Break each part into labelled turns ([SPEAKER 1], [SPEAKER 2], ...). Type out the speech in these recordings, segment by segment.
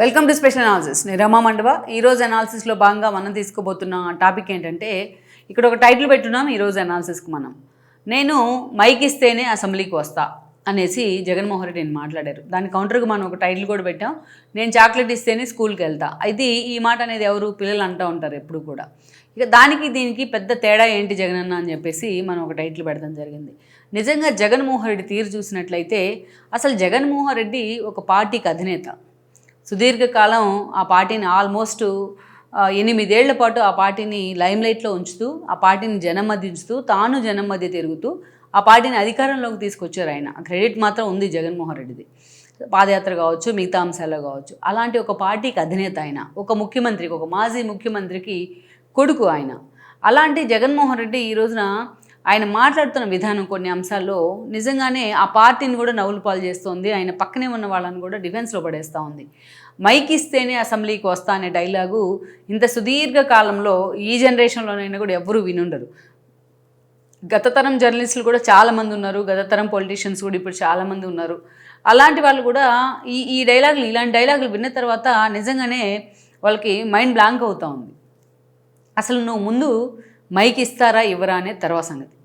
[SPEAKER 1] Welcome to special analysis నేను రమా మండవ. ఈరోజు అనాలిసిస్లో భాగంగా మనం తీసుకోబోతున్న టాపిక్ ఏంటంటే ఇక్కడ ఒక టైటిల్ పెట్టున్నాం ఈరోజు అనాలిసిస్కి మనం. నేను మైక్ ఇస్తేనే అసెంబ్లీకి వస్తా అనేసి జగన్మోహన్ రెడ్డి నేను మాట్లాడారు. దాని కౌంటర్కి మనం ఒక టైటిల్ కూడా పెట్టాం. నేను చాక్లెట్ ఇస్తేనే స్కూల్కి వెళ్తా. ఇది ఈ మాట అనేది ఎవరు పిల్లలు అంటూ ఉంటారు ఎప్పుడు కూడా. ఇక దానికి దీనికి పెద్ద తేడా ఏంటి జగనన్న అని చెప్పేసి మనం ఒక టైటిల్ పెడతాం జరిగింది. నిజంగా జగన్మోహన్ రెడ్డి తీరు చూసినట్లయితే అసలు జగన్మోహన్ రెడ్డి ఒక పార్టీకి అధినేత. సుదీర్ఘకాలం ఆ పార్టీని ఆల్మోస్ట్ ఎనిమిదేళ్ళ పాటు ఆ పార్టీని లైమ్లైట్లో ఉంచుతూ ఆ పార్టీని జనం మధ్య ఉంచుతూ తాను జనం మధ్య తిరుగుతూ ఆ పార్టీని అధికారంలోకి తీసుకొచ్చారు ఆయన. క్రెడిట్ మాత్రం ఉంది జగన్మోహన్ రెడ్డిది. పాదయాత్ర కావచ్చు మిగతా అంశాల్లో కావచ్చు. అలాంటి ఒక పార్టీకి అధినేత ఆయన ఒక ముఖ్యమంత్రికి ఒక మాజీ ముఖ్యమంత్రికి కొడుకు ఆయన. అలాంటి జగన్మోహన్ రెడ్డి ఈ రోజున ఆయన మాట్లాడుతున్న విధానం కొన్ని అంశాల్లో నిజంగానే ఆ పార్టీని కూడా నవ్వులు పాలు చేస్తోంది. ఆయన పక్కనే ఉన్న వాళ్ళని కూడా డిఫెన్స్లో పడేస్తూ ఉంది. మైక్ ఇస్తేనే అసెంబ్లీకి వస్తా అనే డైలాగు ఇంత సుదీర్ఘ కాలంలో ఈ జనరేషన్లోనైనా కూడా ఎవ్వరూ వినుండరు. గత తరం జర్నలిస్టులు కూడా చాలామంది ఉన్నారు. గత తరం పొలిటీషియన్స్ కూడా ఇప్పుడు చాలామంది ఉన్నారు. అలాంటి వాళ్ళు కూడా ఈ ఈ డైలాగులు ఇలాంటి డైలాగులు విన్న తర్వాత నిజంగానే వాళ్ళకి మైండ్ బ్లాంక్ అవుతూ ఉంది. అసలు నువ్వు ముందు మైక్ ఇస్తారా ఇవ్వరా అనే తర్వాత సంగతి.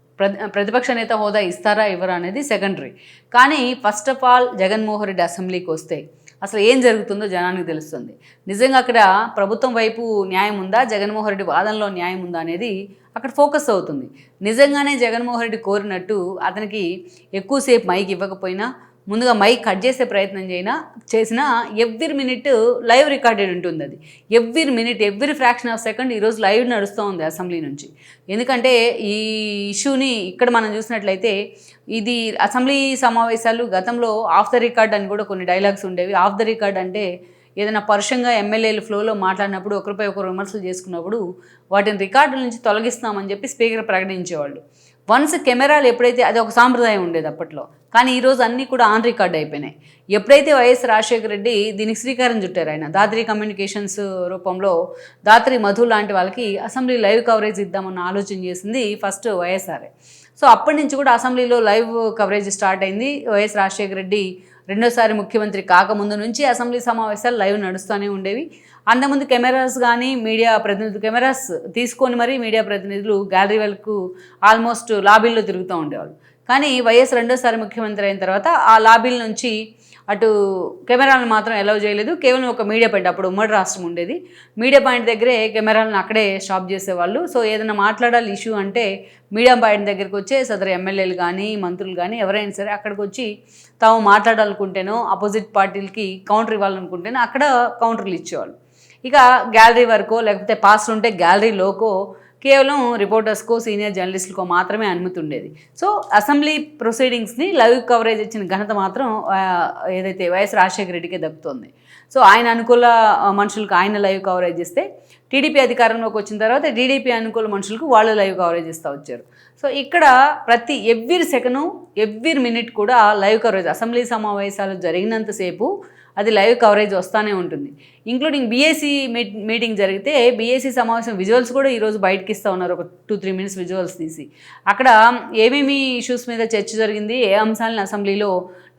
[SPEAKER 1] ప్రతిపక్ష నేత హోదా ఇస్తారా ఇవ్వరా అనేది సెకండరీ కానీ first of all Jaganmohan Reddy అసెంబ్లీకి వస్తే అసలు ఏం జరుగుతుందో జనానికి తెలుస్తుంది. నిజంగా అక్కడ ప్రభుత్వం వైపు న్యాయం ఉందా జగన్మోహన్ రెడ్డి వాదనలో న్యాయం ఉందా అనేది అక్కడ ఫోకస్ అవుతుంది. నిజంగానే జగన్మోహన్ రెడ్డి కోరినట్టు అతనికి ఎక్కువసేపు మైక్ ఇవ్వకపోయినా ముందుగా మైక్ కట్ చేసే ప్రయత్నం చేయినా చేసినా ఎవ్రీ మినిట్ లైవ్ రికార్డెడ్ ఉంటుంది అది. Every minute every fraction of second ఈరోజు లైవ్ నడుస్తూ ఉంది అసెంబ్లీ నుంచి. ఎందుకంటే ఈ ఇష్యూని ఇక్కడ మనం చూసినట్లయితే ఇది అసెంబ్లీ సమావేశాలు గతంలో ఆఫ్ ద రికార్డ్ అని కూడా కొన్ని డైలాగ్స్ ఉండేవి. ఆఫ్ ద రికార్డ్ అంటే ఏదైనా పరుషంగా ఎమ్మెల్యేలు ఫ్లోలో మాట్లాడినప్పుడు ఒకరిపై ఒకరు విమర్శలు చేసుకున్నప్పుడు వాటిని రికార్డుల నుంచి తొలగిస్తామని చెప్పి స్పీకర్ ప్రకటించేవాళ్ళు. వన్స్ కెమెరాలు ఎప్పుడైతే అది ఒక సాంప్రదాయం ఉండేది అప్పట్లో. కానీ ఈరోజు అన్నీ కూడా ఆన్ రికార్డ్ అయిపోయినాయి. ఎప్పుడైతే వైఎస్ రాజశేఖర రెడ్డి దీనికి శ్రీకారం చుట్టారు ఆయన దాత్రి కమ్యూనికేషన్స్ రూపంలో దాత్రి మధు లాంటి వాళ్ళకి అసెంబ్లీ లైవ్ కవరేజ్ ఇద్దామన్న ఆలోచన చేసింది ఫస్ట్ వైఎస్ఆర్ఏ. సో అప్పటి నుంచి కూడా అసెంబ్లీలో లైవ్ కవరేజ్ స్టార్ట్ అయింది. వైఎస్ రాజశేఖర రెడ్డి రెండోసారి ముఖ్యమంత్రి కాకముందు నుంచి అసెంబ్లీ సమావేశాలు లైవ్ నడుస్తూనే ఉండేవి. అంతకుముందు కెమెరాస్ కానీ మీడియా ప్రతినిధులు కెమెరాస్ తీసుకొని మరీ మీడియా ప్రతినిధులు గ్యాలరీ వరకు ఆల్మోస్ట్ లాబీల్లో తిరుగుతూ ఉండేవాళ్ళు. కానీ వైఎస్ రెండోసారి ముఖ్యమంత్రి అయిన తర్వాత ఆ లాబీల నుంచి అటు కెమెరాలను మాత్రం అలౌ చేయలేదు. కేవలం ఒక మీడియా పాయింట్ అప్పుడు ఉమ్మడి రాష్ట్రం ఉండేది. మీడియా పాయింట్ దగ్గరే కెమెరాలను అక్కడే స్టాప్ చేసేవాళ్ళు. సో ఏదైనా మాట్లాడాలి ఇష్యూ అంటే మీడియా పాయింట్ దగ్గరికి వచ్చే సదరు ఎమ్మెల్యేలు కానీ మంత్రులు కానీ ఎవరైనా సరే అక్కడికి వచ్చి తాము మాట్లాడాలనుకుంటేనో అపోజిట్ పార్టీలకి కౌంటర్ ఇవ్వాలనుకుంటేనో అక్కడ కౌంటర్లు ఇచ్చేవాళ్ళు. ఇక గ్యాలరీ వరకో లేకపోతే పాస్లు ఉంటే గ్యాలరీలోకో కేవలం రిపోర్టర్స్కో సీనియర్ జర్నలిస్టులకో మాత్రమే అనుమతి ఉండేది సో అసెంబ్లీ ప్రొసీడింగ్స్ని లైవ్ కవరేజ్ ఇచ్చిన ఘనత మాత్రం ఏదైతే వైఎస్ రాజశేఖర రెడ్డికే దక్కుతుంది. సో ఆయన అనుకూల మనుషులకు ఆయన లైవ్ కవరేజ్ ఇస్తే టీడీపీ అధికారంలోకి వచ్చిన తర్వాత టీడీపీ అనుకూల మనుషులకు వాళ్ళు లైవ్ కవరేజ్ ఇస్తూ వచ్చారు. సో ఇక్కడ ప్రతి ఎవ్రీ సెకండ్ ఎవ్రీ మినిట్ కూడా లైవ్ కవరేజ్ అసెంబ్లీ సమావేశాలు జరిగినంతసేపు అది లైవ్ కవరేజ్ వస్తూనే ఉంటుంది. ఇంక్లూడింగ్ బీఏసీ మీటింగ్ జరిగితే బీఏసీ సమావేశం విజువల్స్ కూడా ఈరోజు బయటకి ఇస్తూ ఉన్నారు. ఒక టూ త్రీ మినిట్స్ విజువల్స్ తీసి. అక్కడ ఏమేమి ఇష్యూస్ మీద చర్చ జరిగింది ఏ అంశాలను అసెంబ్లీలో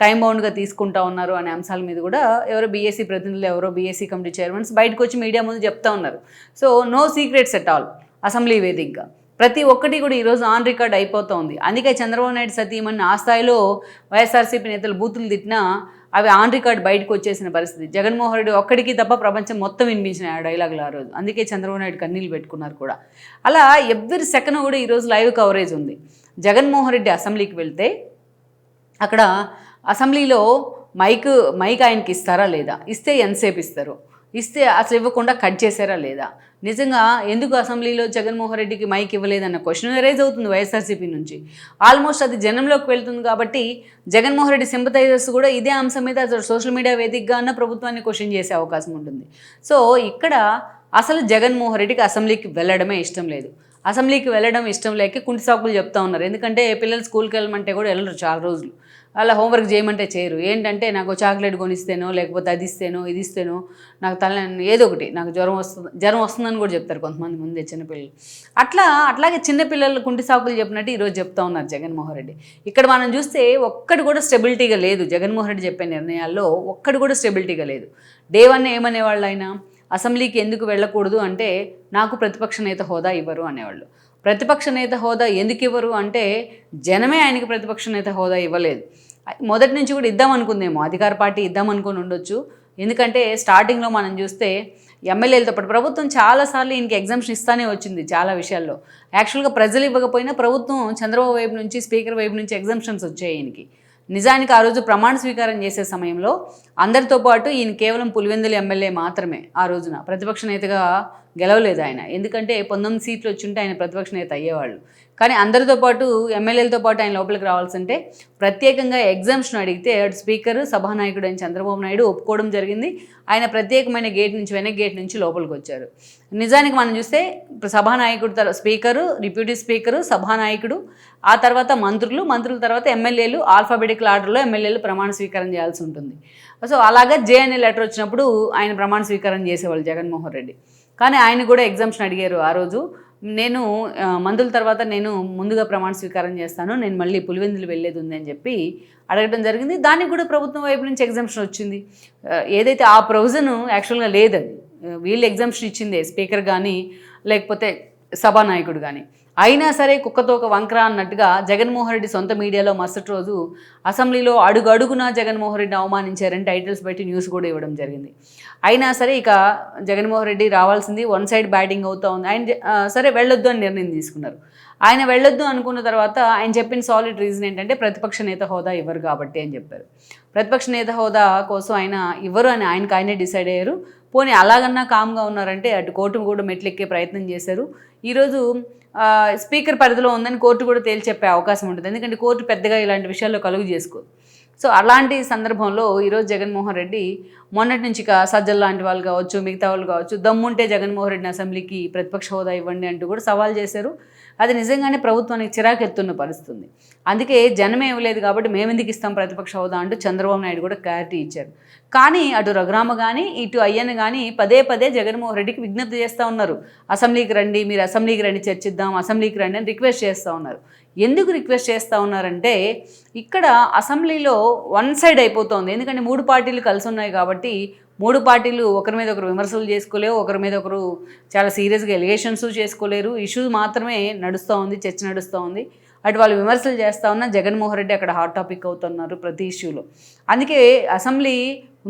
[SPEAKER 1] టైం బౌండ్గా తీసుకుంటా ఉన్నారు అనే అంశాల మీద కూడా ఎవరో బీఎస్సీ ప్రతినిధులు ఎవరో బీఎస్సీ కమిటీ చైర్మన్స్ బయటకు వచ్చి మీడియా ముందు చెప్తా ఉన్నారు. So no secrets at all assembly వేదికగా. ప్రతి ఒక్కటి కూడా ఈరోజు ఆన్ రికార్డ్ అయిపోతోంది అందుకే చంద్రబాబు నాయుడు సతీమణి ఆ స్థాయిలో వైఎస్ఆర్సీపీ నేతలు బూతులు తిట్టినా అవి ఆన్ రికార్డ్ బయటకు వచ్చేసిన పరిస్థితి. జగన్మోహన్ రెడ్డి ఒక్కడికి తప్ప ప్రపంచం మొత్తం వినిపించిన ఆ డైలాగులు ఆ రోజు. అందుకే చంద్రబాబు నాయుడు కన్నీళ్ళు పెట్టుకున్నారు కూడా. అలా ఎవ్రీ సెకండ్ కూడా ఈరోజు లైవ్ కవరేజ్ ఉంది. జగన్మోహన్ రెడ్డి అసెంబ్లీకి వెళ్తే అక్కడ అసెంబ్లీలో మైక్ మైక్ ఆయనకి ఇస్తారా లేదా? ఇస్తే ఎంతసేపు ఇస్తారు? ఇస్తే అసలు ఇవ్వకుండా కట్ చేశారా లేదా? నిజంగా ఎందుకు అసెంబ్లీలో జగన్మోహన్ రెడ్డికి మైక్ ఇవ్వలేదన్న క్వశ్చన్ రైజ్ అవుతుంది వైఎస్ఆర్సీపీ నుంచి. ఆల్మోస్ట్ అది జనంలోకి వెళ్తుంది కాబట్టి జగన్మోహన్ రెడ్డి సింపతైజర్స్ కూడా ఇదే అంశం మీద సోషల్ మీడియా వేదికగా అన్న ప్రభుత్వాన్ని క్వశ్చన్ చేసే అవకాశం ఉంటుంది. సో ఇక్కడ అసలు జగన్మోహన్ రెడ్డికి అసెంబ్లీకి వెళ్ళడమే ఇష్టం లేదు. అసెంబ్లీకి వెళ్ళడం ఇష్టం లేక కుంటి సాకులు చెప్తా ఉన్నారు. ఎందుకంటే పిల్లలు స్కూల్కి వెళ్ళమంటే కూడా వెళ్ళరు చాలా రోజులు. అలా హోంవర్క్ చేయమంటే చేయరు. ఏంటంటే నాకు చాక్లెట్ కొనిస్తేనో లేకపోతే అది ఇస్తేనో ఇది ఇస్తేనో నాకు తల ఏదో ఒకటి నాకు జ్వరం వస్తుంది జ్వరం వస్తుందని కూడా చెప్తారు కొంతమంది ముందే చిన్నపిల్లలు అట్లా అట్లాగే చిన్నపిల్లలు కుంటి సాకులు చెప్పినట్టు ఈరోజు చెప్తా ఉన్నారు జగన్మోహన్ రెడ్డి. ఇక్కడ మనం చూస్తే ఒక్కటి కూడా స్టెబిలిటీగా లేదు. జగన్మోహన్ రెడ్డి చెప్పే నిర్ణయాల్లో ఒక్కటి కూడా స్టెబిలిటీగా లేదు. డే వన్ ఏమనేవాళ్ళు ఆయన అసెంబ్లీకి ఎందుకు వెళ్ళకూడదు అంటే నాకు ప్రతిపక్ష నేత హోదా ఇవ్వరు అనేవాళ్ళు. ప్రతిపక్ష నేత హోదా ఎందుకు ఇవ్వరు అంటే జనమే ఆయనకి ప్రతిపక్ష నేత హోదా ఇవ్వలేదు. మొదటి నుంచి కూడా ఇద్దాం అనుకుందేమో అధికార పార్టీ ఇద్దాం అనుకుని ఉండొచ్చు. ఎందుకంటే స్టార్టింగ్లో మనం చూస్తే ఎమ్మెల్యేలతో పాటు ప్రభుత్వం చాలాసార్లు ఈయనకి ఎగ్జామ్షన్ ఇస్తానే వచ్చింది చాలా విషయాల్లో. యాక్చువల్గా ప్రజలు ఇవ్వకపోయినా ప్రభుత్వం చంద్రబాబు వైపు నుంచి స్పీకర్ వైపు నుంచి ఎగ్జామ్షన్స్ వచ్చాయి ఈయనకి. నిజానికి ఆ రోజు ప్రమాణ స్వీకారం చేసే సమయంలో అందరితో పాటు ఈయన కేవలం పులివెందుల ఎమ్మెల్యే మాత్రమే ఆ రోజున. ప్రతిపక్ష నేతగా గెలవలేదు ఆయన. ఎందుకంటే పంతొమ్మిది సీట్లు వచ్చుంటే ఆయన ప్రతిపక్ష నేత అయ్యేవాళ్ళు. కానీ అందరితో పాటు ఎమ్మెల్యేలతో పాటు ఆయన లోపలికి రావాల్సింటే ప్రత్యేకంగా ఎగ్జామ్షన్ అడిగితే అటు స్పీకర్ సభానాయకుడు అయిన చంద్రబాబు నాయుడు ఒప్పుకోవడం జరిగింది. ఆయన ప్రత్యేకమైన గేట్ నుంచి వెనక్ గేట్ నుంచి లోపలికి వచ్చారు. నిజానికి మనం చూస్తే సభానాయకుడు తర్వాత స్పీకరు డిప్యూటీ స్పీకరు సభానాయకుడు ఆ తర్వాత మంత్రులు మంత్రుల తర్వాత ఎమ్మెల్యేలు ఆల్ఫాబెటికల్ ఆర్డర్లో ఎమ్మెల్యేలు ప్రమాణ స్వీకారం చేయాల్సి ఉంటుంది. సో అలాగా జే అనే లెటర్ వచ్చినప్పుడు ఆయన ప్రమాణ స్వీకారం చేసేవాళ్ళు జగన్మోహన్ రెడ్డి. కానీ ఆయన కూడా ఎగ్జామ్షన్ అడిగారు ఆ రోజు. నేను మందుల తర్వాత నేను ముందుగా ప్రమాణ స్వీకారం చేస్తాను నేను మళ్ళీ పులివెందులు వెళ్ళేది ఉంది అని చెప్పి అడగడం జరిగింది. దానికి కూడా ప్రభుత్వం వైపు నుంచి ఎగ్జామ్షన్ వచ్చింది. ఏదైతే ఆ ప్రొవిజన్ యాక్చువల్గా లేదది ఆ, వీళ్ళు ఎగ్జామ్షన్ ఇచ్చిందే స్పీకర్ కానీ లేకపోతే సభానాయకుడు కానీ అయినా సరే కుక్కతో ఒక వంకర అన్నట్టుగా జగన్మోహన్ రెడ్డి సొంత మీడియాలో మరుసటి రోజు అసెంబ్లీలో అడుగు అడుగున జగన్మోహన్ రెడ్డి అవమానించారని టైటిల్స్ పెట్టి న్యూస్ కూడా ఇవ్వడం జరిగింది. అయినా సరే ఇక జగన్మోహన్ రెడ్డి రావాల్సింది వన్ సైడ్ బ్యాటింగ్ అవుతూ ఉంది. ఆయన సరే వెళ్ళొద్దు అని నిర్ణయం తీసుకున్నారు. ఆయన వెళ్ళొద్దు అనుకున్న తర్వాత ఆయన చెప్పిన సాలిడ్ రీజన్ ఏంటంటే ప్రతిపక్ష నేత హోదా ఇవ్వరు కాబట్టి అని చెప్పారు. ప్రతిపక్ష నేత హోదా కోసం ఆయన ఇవ్వరు అని ఆయనకు ఆయనే డిసైడ్ అయ్యారు. పోనీ అలాగన్నా కామ్గా ఉన్నారంటే అటు కోర్టు కూడా మెట్లెక్కే ప్రయత్నం చేశారు. ఈరోజు స్పీకర్ పరిధిలో ఉందని కోర్టు కూడా తేల్చి చెప్పే అవకాశం ఉంటుంది. ఎందుకంటే కోర్టు పెద్దగా ఇలాంటి విషయాల్లో కలుగు చేసుకోదు. సో అలాంటి సందర్భంలో ఈరోజు జగన్మోహన్ రెడ్డి మొన్నటి నుంచి ఇక సజ్జల్ లాంటి వాళ్ళు కావచ్చు మిగతా వాళ్ళు కావచ్చు దమ్ముంటే జగన్మోహన్ రెడ్డిని అసెంబ్లీకి ప్రతిపక్ష హోదా ఇవ్వండి అంటూ కూడా సవాల్ చేశారు. అది నిజంగానే ప్రభుత్వానికి చిరాకెత్తున్న పరుస్తుంది అందుకే జనమే ఇవ్వలేదు కాబట్టి మేము ఎందుకు ఇస్తాం ప్రతిపక్ష హోదా అంటూ చంద్రబాబు నాయుడు కూడా క్లారిటీ ఇచ్చారు. కానీ అటు రఘురామ కానీ ఇటు అయ్యన్న కానీ పదే పదే జగన్మోహన్ రెడ్డికి విజ్ఞప్తి చేస్తూ ఉన్నారు. అసెంబ్లీకి రండి మీరు అసెంబ్లీకి రండి చర్చిద్దాం అసెంబ్లీకి రండి అని రిక్వెస్ట్ చేస్తూ ఉన్నారు. ఎందుకు రిక్వెస్ట్ చేస్తూ ఉన్నారంటే ఇక్కడ అసెంబ్లీలో వన్ సైడ్ అయిపోతుంది. ఎందుకంటే మూడు పార్టీలు కలిసి ఉన్నాయి కాబట్టి మూడు పార్టీలు ఒకరి మీద ఒకరు విమర్శలు చేసుకోలేవు ఒకరి మీద ఒకరు చాలా సీరియస్గా ఎలిగేషన్స్ చేసుకోలేరు. ఇష్యూ మాత్రమే నడుస్తూ ఉంది చర్చ నడుస్తూ ఉంది. అటు వాళ్ళు విమర్శలు చేస్తూ ఉన్నా జగన్మోహన్ రెడ్డి అక్కడ హాట్ టాపిక్ అవుతున్నారు ప్రతి ఇష్యూలో. అందుకే అసెంబ్లీ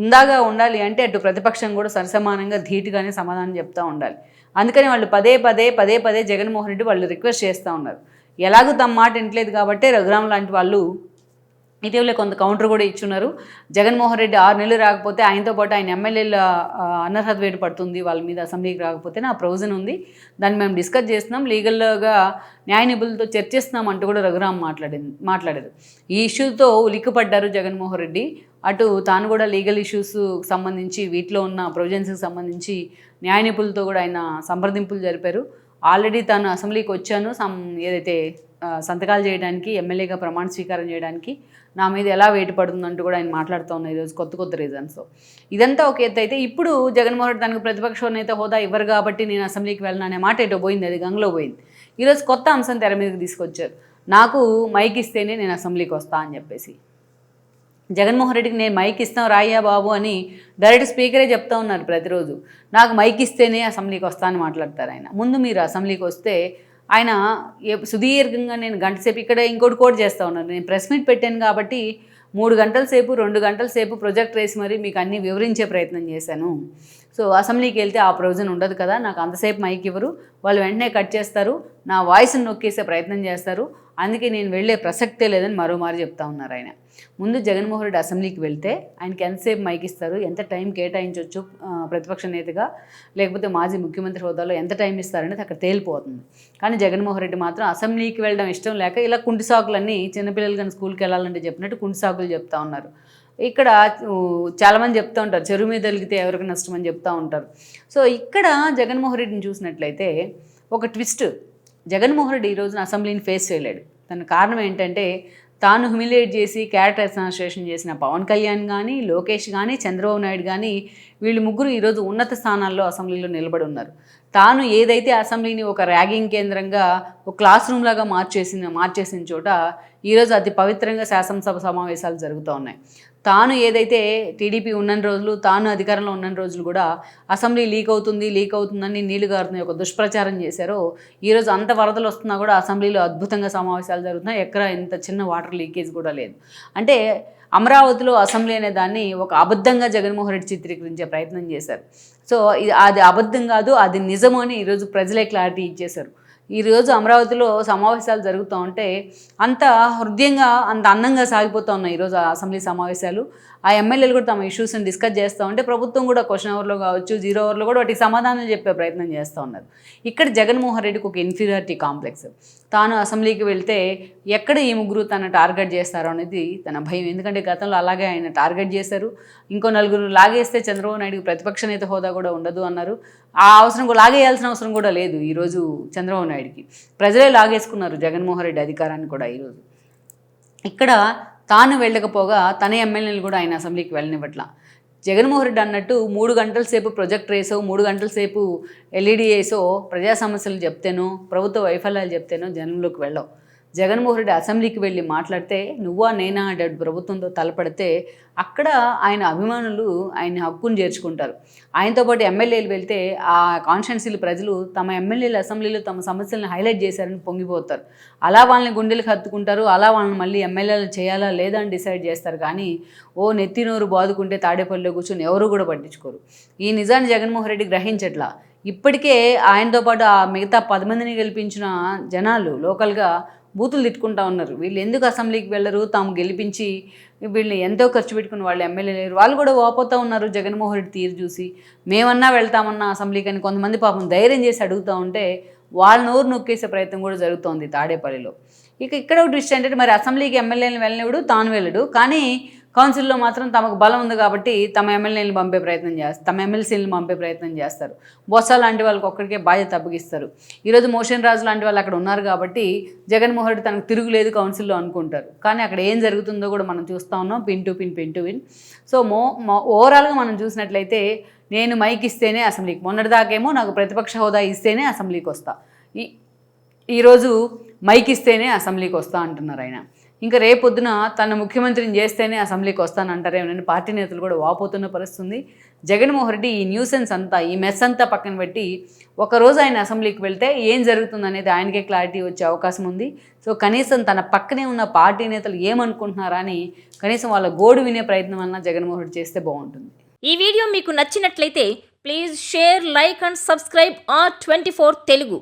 [SPEAKER 1] ఉందాగా ఉండాలి అంటే అటు ప్రతిపక్షం కూడా సరిసమానంగా ధీటుగానే సమాధానం చెప్తూ ఉండాలి. అందుకని వాళ్ళు పదే పదే పదే పదే జగన్మోహన్ రెడ్డి వాళ్ళు రిక్వెస్ట్ చేస్తూ ఉన్నారు. ఎలాగూ తమ మాట వినట్లేదు కాబట్టి రఘురామ్ లాంటి వాళ్ళు ఇటీవలే కొంత కౌంటర్ కూడా ఇచ్చున్నారు. జగన్మోహన్ రెడ్డి ఆరు నెలలు రాకపోతే ఆయనతో పాటు ఆయన ఎమ్మెల్యేల అనర్హత వేటు పడుతుంది. వాళ్ళ మీద అసెంబ్లీకి రాకపోతే నా ప్రొవిజన్ ఉంది. దాన్ని మేము డిస్కస్ చేస్తున్నాం. లీగల్గా న్యాయ నిపుణులతో చర్చిస్తున్నాం అంటూ కూడా రఘురామ్ మాట్లాడింది మాట్లాడారు. ఈ ఇష్యూతో ఉలిక్కిపడ్డారు జగన్మోహన్ రెడ్డి. అటు తాను కూడా లీగల్ ఇష్యూస్ సంబంధించి వీటిలో ఉన్న ప్రొవిజన్స్కి సంబంధించి న్యాయ నిపుణులతో కూడా ఆయన సంప్రదింపులు జరిపారు. ఆల్రెడీ తాను అసెంబ్లీకి వచ్చాను. సమ్ ఏదైతే సంతకాలు చేయడానికి ఎమ్మెల్యేగా ప్రమాణ స్వీకారం చేయడానికి నా మీద ఎలా వేటు పడుతుందంటూ కూడా ఆయన మాట్లాడుతూ ఉన్నాయి ఈరోజు కొత్త కొత్త రీజన్స్తో ఇదంతా ఒక ఎత్తు అయితే ఇప్పుడు జగన్మోహన్ రెడ్డి తనకు ప్రతిపక్ష నేత హోదా ఇవ్వరు కాబట్టి నేను అసెంబ్లీకి వెళ్ళను అనే మాట ఏటో పోయింది అది గంగలో పోయింది. ఈరోజు కొత్త అంశం తెర మీదకి తీసుకొచ్చారు. నాకు మైక్ ఇస్తేనే నేను అసెంబ్లీకి వస్తా అని చెప్పేసి. జగన్మోహన్ రెడ్డికి నేను మైక్ ఇస్తాం రాయ్యా బాబు అని డైరెక్ట్ స్పీకరే చెప్తా ఉన్నారు ప్రతిరోజు. నాకు మైక్ ఇస్తేనే అసెంబ్లీకి వస్తానని మాట్లాడతారు ఆయన. ముందు మీరు అసెంబ్లీకి వస్తే ఆయన ఏ- సుదీర్ఘంగా నేను గంట సేపు ఇక్కడ ఇంకోటి కోట్ చేస్తూ ఉన్నాను. నేను ప్రెస్ మీట్ పెట్టాను కాబట్టి మూడు గంటల సేపు రెండు గంటల సేపు ప్రొజెక్ట్ వేసి మరి మీకు అన్నీ వివరించే ప్రయత్నం చేశాను. సో అసెంబ్లీకి వెళ్తే ఆ ప్రొవిజన్ ఉండదు కదా నాకు అంతసేపు మైక్ ఇవ్వరు. వాళ్ళు వెంటనే కట్ చేస్తారు. నా వాయిస్ని నొక్కేసే ప్రయత్నం చేస్తారు. అందుకే నేను వెళ్ళే ప్రసక్తే లేదని మరోమారు చెప్తా ఉన్నారు ఆయన. ముందు జగన్మోహన్ రెడ్డి అసెంబ్లీకి వెళ్తే ఆయనకి ఎంతసేపు మైక్ ఇస్తారు ఎంత టైం కేటాయించవచ్చు ప్రతిపక్ష నేతగా లేకపోతే మాజీ ముఖ్యమంత్రి హోదాలో ఎంత టైం ఇస్తారనేది అక్కడ తేలిపోతుంది. కానీ జగన్మోహన్ రెడ్డి మాత్రం అసెంబ్లీకి వెళ్ళడం ఇష్టం లేక ఇలా కుంటి సాకులన్నీ చిన్నపిల్లలు కానీ స్కూల్కి వెళ్ళాలంటే చెప్పినట్టు కుంటి సాకులు చెప్తా ఉన్నారు. ఇక్కడ చాలామంది చెప్తూ ఉంటారు చెరువు మీద వెలిగితే ఎవరికి నష్టం అని చెప్తూ ఉంటారు. సో ఇక్కడ జగన్మోహన్ రెడ్డిని చూసినట్లయితే ఒక ట్విస్ట్ జగన్మోహన్ రెడ్డి ఈ రోజున అసెంబ్లీని ఫేస్ చేయలేడు. దాని కారణం ఏంటంటే తాను హ్యూమిలేట్ చేసి క్యారెక్టర్ అసోసియేషన్ చేసిన పవన్ కళ్యాణ్ కానీ లోకేష్ కానీ చంద్రబాబు నాయుడు కానీ వీళ్ళు ముగ్గురు ఈరోజు ఉన్నత స్థానాల్లో అసెంబ్లీలో నిలబడి ఉన్నారు. తాను ఏదైతే అసెంబ్లీని ఒక ర్యాగింగ్ కేంద్రంగా ఒక క్లాస్ రూమ్ లాగా మార్చేసిన మార్చేసిన చోట ఈరోజు అతి పవిత్రంగా శాసనసభ సమావేశాలు జరుగుతూ ఉన్నాయి. తాను ఏదైతే టీడీపీ ఉన్న రోజులు తాను అధికారంలో ఉన్న రోజులు కూడా అసెంబ్లీ లీక్ అవుతుంది లీక్ అవుతుందని నీళ్ళు గారుతుంది ఒక దుష్ప్రచారం చేశారో. ఈరోజు అంత వరదలు వస్తున్నా కూడా అసెంబ్లీలో అద్భుతంగా సమావేశాలు జరుగుతున్నాయి. ఎక్కడ ఇంత చిన్న వాటర్ లీకేజ్ కూడా లేదు. అంటే అమరావతిలో అసెంబ్లీ అనే దాన్ని ఒక అబద్ధంగా జగన్మోహన్ రెడ్డి చిత్రీకరించే ప్రయత్నం చేశారు. సో ఇది అది అబద్ధం కాదు అది నిజము అని ఈరోజు ప్రజలే క్లారిటీ ఇచ్చేశారు. ఈరోజు అమరావతిలో సమావేశాలు జరుగుతూ ఉంటే అంత హృదయంగా అంత అందంగా సాగిపోతూ ఉన్నాయి ఈరోజు అసెంబ్లీ సమావేశాలు. ఆ ఎమ్మెల్యేలు కూడా తమ ఇష్యూస్ని డిస్కస్ చేస్తూ ఉంటే ప్రభుత్వం కూడా క్వశ్చన్ అవర్లో కావచ్చు జీరో అవర్లో కూడా వాటికి సమాధానం చెప్పే ప్రయత్నం చేస్తూ ఉన్నారు. ఇక్కడ జగన్మోహన్ రెడ్డికి ఒక ఇన్ఫీరియారిటీ కాంప్లెక్స్. తాను అసెంబ్లీకి వెళ్తే ఎక్కడ ఈ ముగ్గురు తన టార్గెట్ చేస్తారో అనేది తన భయం. ఎందుకంటే గతంలో అలాగే ఆయన టార్గెట్ చేశారు. ఇంకో నలుగురు లాగేస్తే చంద్రబాబు నాయుడుకి ప్రతిపక్ష నేత హోదా కూడా ఉండదు అన్నారు. ఆ అవసరం కూడా లాగేయాల్సిన అవసరం కూడా లేదు ఈరోజు చంద్రబాబు నాయుడుకి. ప్రజలే లాగేసుకున్నారు జగన్మోహన్ రెడ్డి అధికారాన్ని కూడా ఈరోజు ఇక్కడ తాను వెళ్ళకపోగా తన ఎమ్మెల్యేలు కూడా ఆయన అసెంబ్లీకి వెళ్ళనివ్వట్ల. జగన్మోహన్ రెడ్డి అన్నట్టు మూడు గంటల సేపు ప్రొజెక్టర్ వేసో మూడు గంటల సేపు ఎల్ఈడి వేసో ప్రజా సమస్యలు చెప్తేనో ప్రభుత్వ వైఫల్యాలు చెప్తేనో జనంలోకి వెళ్ళవు. జగన్మోహన్ రెడ్డి అసెంబ్లీకి వెళ్ళి మాట్లాడితే నువ్వా నేనా అంటే ప్రభుత్వంతో తలపడితే అక్కడ ఆయన అభిమానులు ఆయన హక్కును చేర్చుకుంటారు. ఆయనతో పాటు ఎమ్మెల్యేలు వెళ్తే ఆ కాన్స్టిట్యున్సీలు ప్రజలు తమ ఎమ్మెల్యేలు అసెంబ్లీలో తమ సమస్యలను హైలైట్ చేశారని పొంగిపోతారు. అలా వాళ్ళని గుండెలకు హత్తుకుంటారు అలా వాళ్ళని మళ్ళీ ఎమ్మెల్యేలు చేయాలా లేదా అని డిసైడ్ చేస్తారు. కానీ ఓ నెత్తినోరు బాదుకుంటే తాడేపల్లిలో కూర్చొని ఎవరు కూడా పట్టించుకోరు. ఈ నిజాన్ని జగన్మోహన్ రెడ్డి గ్రహించట్లా? ఇప్పటికే ఆయనతో పాటు ఆ మిగతా పది మందిని గెలిపించిన జనాలు లోకల్గా బూతులు తిట్టుకుంటా ఉన్నారు. వీళ్ళు ఎందుకు అసెంబ్లీకి వెళ్ళరు? తాము గెలిపించి వీళ్ళు ఎంతో ఖర్చు పెట్టుకుని వాళ్ళు ఎమ్మెల్యే లేరు. వాళ్ళు కూడా వాపోతూ ఉన్నారు జగన్మోహన్ రెడ్డి తీరు చూసి. మేమన్నా వెళ్తామన్నా అసెంబ్లీకి అని కొంతమంది పాపం ధైర్యం చేసి అడుగుతూ ఉంటే వాళ్ళ నోరు నొక్కేసే ప్రయత్నం కూడా జరుగుతోంది తాడేపల్లిలో. ఇక ఇక్కడ ఒక విషయం ఏంటంటే మరి అసెంబ్లీకి ఎమ్మెల్యేని వెళ్ళినప్పుడు తాను వెళ్ళడు. కానీ కౌన్సిల్లో మాత్రం తమకు బలం ఉంది కాబట్టి తమ ఎమ్మెల్యేలను పంపే ప్రయత్నం చేస్తారు తమ ఎమ్మెల్సీలను పంపే ప్రయత్నం చేస్తారు. బొత్స లాంటి వాళ్ళకి ఒక్కడికే బాధ్యత అప్పగిస్తారు. ఈరోజు మోషన్ రాజు లాంటి వాళ్ళు అక్కడ ఉన్నారు కాబట్టి జగన్మోహన్ రెడ్డి తనకు తిరుగులేదు కౌన్సిల్లో అనుకుంటారు. కానీ అక్కడ ఏం జరుగుతుందో కూడా మనం చూస్తూ ఉన్నాం. Pin to pin pin to pin. So మో ఓవరాల్గా మనం చూసినట్లయితే నేను మైక్ ఇస్తేనే అసెంబ్లీకి మొన్నటిదాకేమో నాకు ప్రతిపక్ష హోదా ఇస్తేనే అసెంబ్లీకి వస్తా. ఈ ఈరోజు మైక్ ఇస్తేనే అసెంబ్లీకి వస్తా అంటున్నారు ఆయన. ఇంకా రేపొద్దున తన ముఖ్యమంత్రిని చేస్తేనే అసెంబ్లీకి వస్తానంటారేమోనని పార్టీ నేతలు కూడా వాపోతున్న పరిస్థితుంది. జగన్మోహన్ రెడ్డి ఈ న్యూసెన్స్ అంతా ఈ మెస్ అంతా పక్కన పెట్టి ఒకరోజు ఆయన అసెంబ్లీకి వెళ్తే ఏం జరుగుతుంది అనేది ఆయనకే క్లారిటీ వచ్చే అవకాశం ఉంది. సో కనీసం తన పక్కనే ఉన్న పార్టీ నేతలు ఏమనుకుంటున్నారా అని కనీసం వాళ్ళ గోడు వినే ప్రయత్నం అన్న జగన్మోహన్ రెడ్డి చేస్తే బాగుంటుంది.
[SPEAKER 2] ఈ వీడియో మీకు నచ్చినట్లయితే please share like and subscribe R twenty four Telugu.